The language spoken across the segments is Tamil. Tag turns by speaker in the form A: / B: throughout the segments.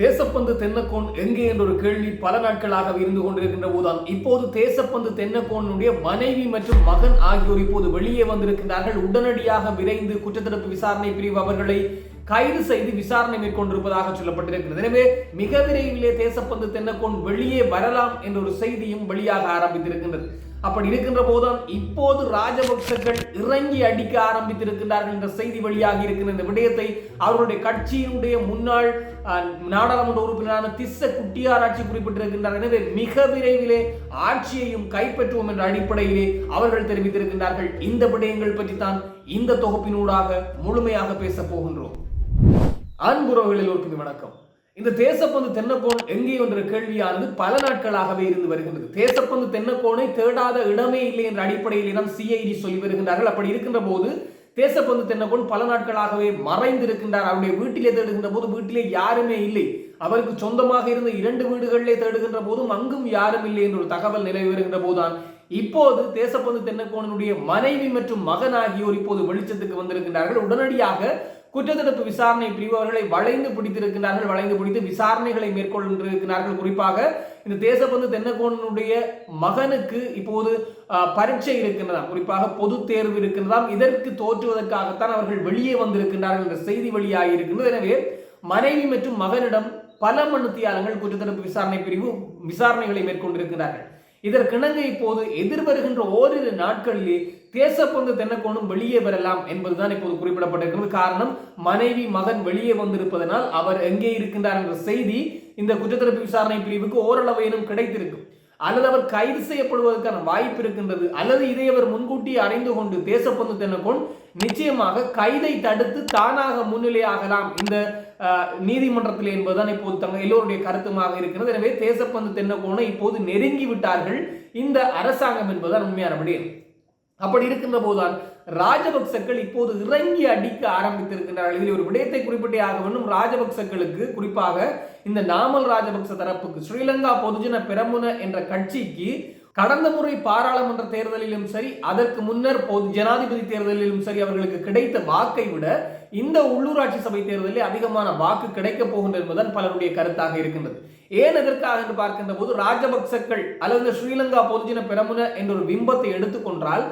A: தேசப்பந்து தென்னக்கோன் எங்கே என்ற ஒரு கேள்வி பல நாட்களாக இருந்து கொண்டிருக்கின்ற போதுதான். இப்போது தேசப்பந்து தென்னக்கோனுடைய மனைவி மற்றும் மகன் ஆகியோர் இப்போது வெளியே வந்திருக்கின்றார்கள் உடனடியாக விரைந்து குற்றத்தடுப்பு விசாரணை பிரிவு அவர்களை கைது செய்து விசாரணை மேற்கொண்டிருப்பதாக சொல்லப்பட்டிருக்கிறது. எனவே மிக விரைவிலே தேசப்பந்து தென்னக்கோன் வெளியே வரலாம் என்ற ஒரு செய்தியும் வெளியாக ஆரம்பித்திருக்கின்றது. அப்படி இருக்கின்ற போதும் இப்போது ராஜபக்சர்கள் இறங்கி அடிக்க ஆரம்பித்திருக்கின்றார்கள் என்ற செய்தி வெளியாகி இருக்கிற இந்த விடயத்தை அவர்களுடைய கட்சியினுடைய முன்னாள் நாடாளுமன்ற உறுப்பினரான திஸ்ஸ குட்டியாராட்சி குறிப்பிட்டிருக்கின்றார். எனவே மிக விரைவிலே ஆட்சியையும் கைப்பற்றுவோம் என்ற அடிப்படையிலே அவர்கள் தெரிவித்திருக்கின்றார்கள். இந்த விடயங்கள் பற்றி தான் இந்த தொகுப்பினூடாக முழுமையாக பேசப் போகின்றோம். அன்புறவுகளில் ஒரு வணக்கம். இந்த தேசப்பந்து தென்னக்கோன் எங்கே என்ற கேள்வியானது பல நாட்களாகவே இருந்து வருகின்றது. தேசப்பந்து தென்னக்கோனை தேடாத இடமே இல்லை என்ற அடிப்படையில் இடம் சிஐடி சொல்லி வருகின்றார்கள். அப்படி இருக்கின்ற போது தேசப்பந்து தென்னக்கோன் பல நாட்களாகவே மறைந்திருக்கின்றார். அவருடைய வீட்டிலே தேடுகின்ற போது வீட்டிலே யாருமே இல்லை. அவருக்கு சொந்தமாக இருந்த இரண்டு வீடுகளிலே தேடுகின்ற போதும் அங்கும் யாரும் இல்லை என்ற ஒரு தகவல் நிலவி வருகின்ற போதுதான் இப்போது தேசப்பந்து தென்னக்கோனுடைய மனைவி மற்றும் மகன் ஆகியோர் இப்போது வெளிச்சத்துக்கு வந்திருக்கின்றார்கள். உடனடியாக குற்றத்தடுப்பு விசாரணை பிரிவு அவர்களை வளைந்து பிடித்திருக்கிறார்கள் வளைந்து பிடித்து விசாரணைகளை மேற்கொண்டிருக்கிறார்கள் குறிப்பாக இந்த தேசப்பந்து தென்னக்கோனுடைய மகனுக்கு இப்போது பரீட்சை இருக்கின்றதாம். குறிப்பாக பொது தேர்வு இருக்கின்றதாம். இதற்கு தோற்றுவதற்காகத்தான் அவர்கள் வெளியே வந்திருக்கின்றார்கள் என்ற செய்தி வெளியாகி இருக்கின்றது. எனவே மனைவி மற்றும் மகனிடம் பல மனுத்தியாளர்கள் குற்றத்தடுப்பு விசாரணை பிரிவு விசாரணைகளை மேற்கொண்டிருக்கிறார்கள். இதற்கிணங்க இப்போது எதிர்வருகின்ற ஓரிரு நாட்களிலே தேசப்பந்து தென்னக்கோணும் வெளியே வரலாம் என்பதுதான் இப்போது குறிப்பிடப்பட்டிருக்கிறது. காரணம் மனைவி மகன் வெளியே வந்திருப்பதனால் அவர் எங்கே இருக்கின்றார் என்ற செய்தி இந்த குற்றத்தடுப்பு விசாரணை பிரிவுக்கு ஓரளவேனும் கிடைத்திருக்கும். அல்லது அவர் கைது செய்யப்படுவதற்கான வாய்ப்பு இருக்கின்றது அல்லது இதை அவர் முன்கூட்டியே அறிந்து கொண்டு தேசப்பந்து தென்னக்கோன் நிச்சயமாக கைதை தடுத்து தானாக முன்னிலையாகலாம் இந்த நீதிமன்றத்தில் என்பதுதான் இப்போது தங்க எல்லோருடைய கருத்துமாக இருக்கிறது. எனவே தேசப்பந்து தென்னகோனை இப்போது நெருங்கி விட்டார்கள். இந்த அரசாங்கம் என்பதுதான் உண்மையான விடயம். அப்படி இருக்கின்ற போதுதான் ராஜபக்சக்கள் இப்போது இறங்கி அடிக்க ஆரம்பித்திருக்கின்றார்கள். இதில் ஒரு விடயத்தை குறிப்பிட்டே ஆக வேண்டும். ராஜபக்சர்களுக்கு குறிப்பாக இந்த நாமல் ராஜபக்ச தரப்புக்கு ஸ்ரீலங்கா பொதுஜன பெரமுன என்ற கட்சிக்கு கடந்த முறை பாராளுமன்ற தேர்தலிலும் சரி அதற்கு முன்னர் பொது ஜனாதிபதி தேர்தலிலும் சரி அவர்களுக்கு கிடைத்த வாக்கை விட இந்த உள்ளூராட்சி சபை தேர்தலில் அதிகமான வாக்கு கிடைக்கப் போகின்றது என்பதுதான் பலருடைய கருத்தாக இருக்கின்றது. ஏன் எதற்காக என்று பார்க்கின்ற போது ராஜபக்சக்கள் அல்லது ஸ்ரீலங்கா பொதுஜன பெரமுன என்ற ஒரு பிம்பத்தை எடுத்துக்கொண்டால்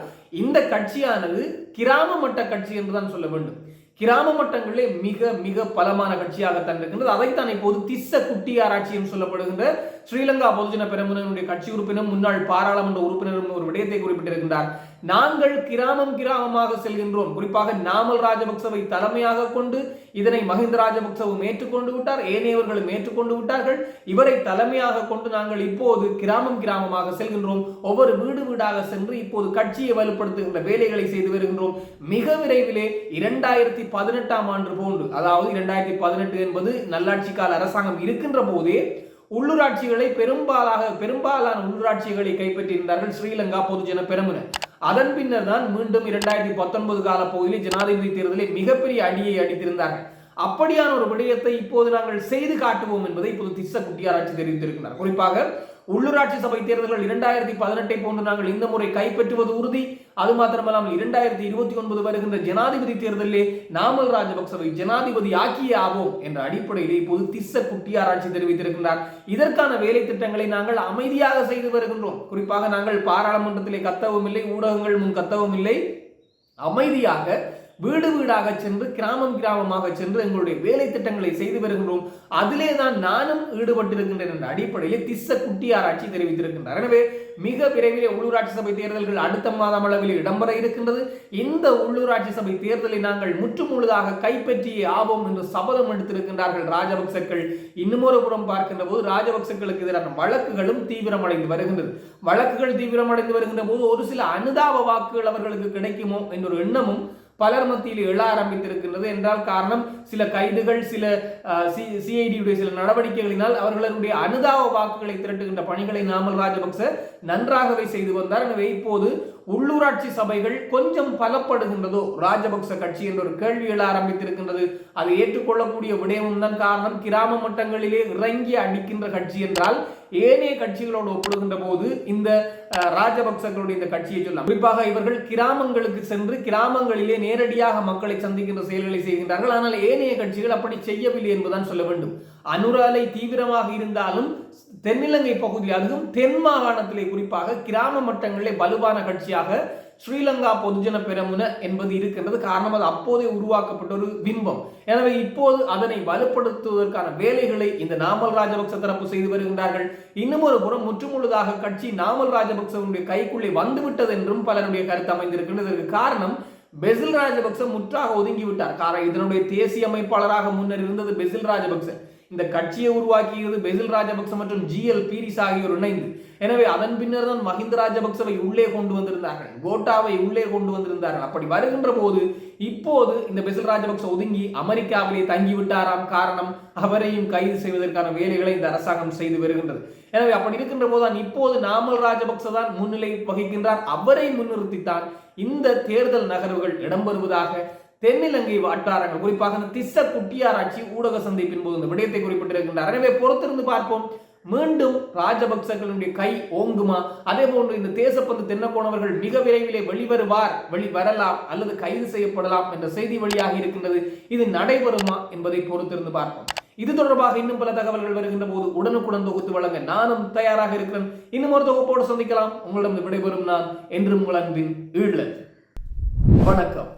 A: இந்த கட்சியானது கிராம மட்ட கட்சி என்றுதான் சொல்ல வேண்டும். கிராம மட்டங்களிலே மிக மிக பலமான கட்சியாகத்தான் இருக்கின்றது. அதைத்தான் இப்போது திஸ்ஸ குட்டியாராட்சி என்று சொல்லப்படுகின்ற ஸ்ரீலங்கா பொதுஜன பெருமுனனுடைய கட்சி உறுப்பினர் முன்னாள் பாராளுமன்ற உறுப்பினரும் ஒரு விடயத்தை குறிப்பிட்டிருக்கின்றார். நாங்கள் கிராமம் கிராமமாக செல்கின்றோம். குறிப்பாக நாமல் ராஜபக்சவை தலைமையாக கொண்டு இதனை மஹிந்த ராஜபக்சவும் ஏற்றுக்கொண்டு விட்டார். ஏனையவர்களும் ஏற்றுக்கொண்டு விட்டார்கள். இவரை தலைமையாக கொண்டு நாங்கள் இப்போது கிராமம் கிராமமாக செல்கின்றோம். ஒவ்வொரு வீடு வீடாக சென்று இப்போது கட்சியை வலுப்படுத்துகின்ற வேலைகளை செய்து வருகின்றோம். மிக விரைவிலே இரண்டாயிரத்தி பதினெட்டாம் ஆண்டு போன்று அதாவது இரண்டாயிரத்தி பதினெட்டு என்பது நல்லாட்சி கால அரசாங்கம் இருக்கின்ற போதே உள்ளூராட்சிகளை பெரும்பாலாக பெரும்பாலான உள்ளூராட்சிகளை கைப்பற்றியிருந்தார்கள் ஸ்ரீலங்கா பொதுஜன பெரமுன அதன் பின்னர் தான் மீண்டும் இரண்டாயிரத்தி பத்தொன்பது கால பகுதியில் ஜனாதிபதி தேர்தலில் மிகப்பெரிய அடியை அடித்திருந்தார்கள். அப்படியான ஒரு விடயத்தை இப்போது நாங்கள் செய்து காட்டுவோம் என்பதை இப்போது திஸ்ஸ குட்டியாராட்சி தெரிவித்திருக்கிறார். குறிப்பாக உள்ளூராட்சி சபை தேர்தல்கள் இரண்டாயிரத்தி பதினெட்டை போன்று நாங்கள் இந்த முறை கைப்பற்றுவது உறுதி. அது மாத்திரமல்லாமல் இரண்டாயிரத்தி இருபத்தி ஒன்பது வருகின்ற ஜனாதிபதி தேர்தலிலே நாமல் ராஜபக்சவை ஜனாதிபதி ஆக்கியே ஆவோம் என்ற அடிப்படையிலே இப்போது திஸ்ஸ குட்டியாராட்சி தெரிவித்திருக்கின்றார். இதற்கான வேலை திட்டங்களை நாங்கள் அமைதியாக செய்து வருகின்றோம். குறிப்பாக நாங்கள் பாராளுமன்றத்திலே கத்தவும் இல்லை ஊடகங்கள் முன் கத்தவும் இல்லை அமைதியாக வீடு வீடாக சென்று கிராமம் கிராமமாக சென்று எங்களுடைய வேலை திட்டங்களை செய்து வருகின்றோம். அதிலே தான் நானும் ஈடுபட்டிருக்கின்றேன் என்ற அடிப்படையில் திஸ்ஸ குட்டியாராட்சி தெரிவித்திருக்கின்றார். எனவே மிக விரைவிலே உள்ளூராட்சி சபை தேர்தல்கள் அடுத்த மாதம் அளவில் இடம்பெற இருக்கின்றது. இந்த உள்ளூராட்சி சபை தேர்தலை நாங்கள் முற்றுமுழுதாக கைப்பற்றியே ஆவோம் என்று சபதம் எடுத்திருக்கின்றார்கள் ராஜபக்சக்கள். இன்னும் புறம் பார்க்கின்ற போது ராஜபக்சக்களுக்கு எதிரான வழக்குகளும் தீவிரமடைந்து வருகின்றது. வழக்குகள் தீவிரமடைந்து வருகின்ற போது ஒரு சில அனுதாப வாக்குகள் அவர்களுக்கு கிடைக்குமோ என்ற ஒரு எண்ணமும் பலர் மத்தியில் எழ ஆரம்பித்திருக்கின்றது என்றால் காரணம் சில கைதுகள் சில சிஐடியுடைய சில நடவடிக்கைகளினால் அவர்களுடைய அனுதாப வாக்குகளை திரட்டுகின்ற பணிகளை நாமல் ராஜபக்ச நன்றாகவே செய்து வந்தார். எனவே இப்போது உள்ளூராட்சி சபைகள் கொஞ்சம் பலப்படுகின்றதோ? ராஜபக்ச கட்சி என்ற ஒரு கேள்வி எழ ஆரம்பித்திருக்கின்றது. அதை ஏற்றுக்கொள்ளக்கூடிய விடயமும் தான் காரணம். கிராம மட்டங்களிலே இறங்கி அடிக்கின்ற கட்சி என்றால் ஏனைய கட்சிகளோடு ஒப்பிடுகின்ற போது இந்த ராஜபக்சர்களுடைய இந்த கட்சியை சொல்லலாம் குறிப்பாக இவர்கள் கிராமங்களுக்கு சென்று கிராமங்களிலே நேரடியாக மக்களை சந்திக்கின்ற செயல்களை செய்கின்றார்கள். ஆனால் ஏனைய கட்சிகள் அப்படி செய்யவில்லை என்பதுதான் சொல்ல வேண்டும். அனுராலை தீவிரமாக இருந்தாலும் தென்னிலங்கை பகுதியில் அதுவும் தென் மாகாணத்திலே குறிப்பாக கிராம மட்டங்களிலே வலுவான கட்சியாக ஸ்ரீலங்கா பொதுஜன பெரமுன என்பது இருக்கின்றது. காரணம் அது அப்போதே உருவாக்கப்பட்ட ஒரு பிம்பம். எனவே இப்போது அதனை வலுப்படுத்துவதற்கான வேலைகளை இந்த நாமல் ராஜபக்ச தரப்பு செய்து வருகின்றார்கள். இன்னும் ஒரு புறம் முற்றுமுழுதாக கட்சி நாமல் ராஜபக்சவனுடைய கைக்குள்ளே வந்துவிட்டது என்றும் பலருடைய கருத்து அமைந்திருக்கின்றது. இதற்கு காரணம் பெசில் ராஜபக்ச முற்றாக ஒதுங்கிவிட்டார். காரணம் இதனுடைய தேசிய அமைப்பாளராக முன்னர் இருந்தது பெசில் ராஜபக்ச. இந்த கட்சியை உருவாக்கியது பெசில் ராஜபக்ச மற்றும் ஜி எல் பீரிஸ் ஆகியோர் இணைந்து. எனவே அதன் பின்னர் தான் மஹிந்த ராஜபக்சவை உள்ளே கொண்டு வந்திருந்தார்கள். கோட்டாவை உள்ளே கொண்டு வந்திருந்தார்கள். அப்படி வருகின்ற போது இப்போது இந்த பெசில் ராஜபக்ச ஒதுங்கி அமெரிக்காவிலே தங்கிவிட்டாராம் காரணம் அவரையும் கைது செய்வதற்கான வேலைகளை இந்த அரசாங்கம் செய்து வருகின்றது. எனவே அப்படி இருக்கின்ற போதுதான் இப்போது நாமல் ராஜபக்ச தான் முன்னிலை வகிக்கின்றார். அவரை முன்னிறுத்தித்தான் இந்த தேர்தல் நகர்வுகள் இடம்பெறுவதாக தென்னிலங்கை வட்டாரங்கள் குறிப்பாக இந்த திஸ்ஸ குட்டியாராட்சி ஊடக சந்திப்பின் போது இந்த விடயத்தை குறிப்பிட்டிருக்கின்றார். எனவே பொறுத்திருந்து பார்ப்போம். மீண்டும் ராஜபக்சர்களுடைய கை ஓங்குமா? அதே போன்று இந்த தேசப்பந்து தென்னக்கோணவர்கள் மிக விரைவிலே வெளிவருவார் வெளி வரலாம் அல்லது கைது செய்யப்படலாம் என்ற செய்தி வழியாக இருக்கின்றது. இது நடைபெறுமா என்பதை பொறுத்திருந்து பார்ப்போம். இது தொடர்பாக இன்னும் பல தகவல்கள் வருகின்ற போது உடனுக்குடன் தொகுத்து வழங்க நானும் தயாராக இருக்கிறேன். இன்னும் ஒரு தொகுப்போடு சந்திக்கலாம். உங்களிடம் விடைபெறும் நான் என்றும் உங்கள் அன்பின் ஈழல் வணக்கம்.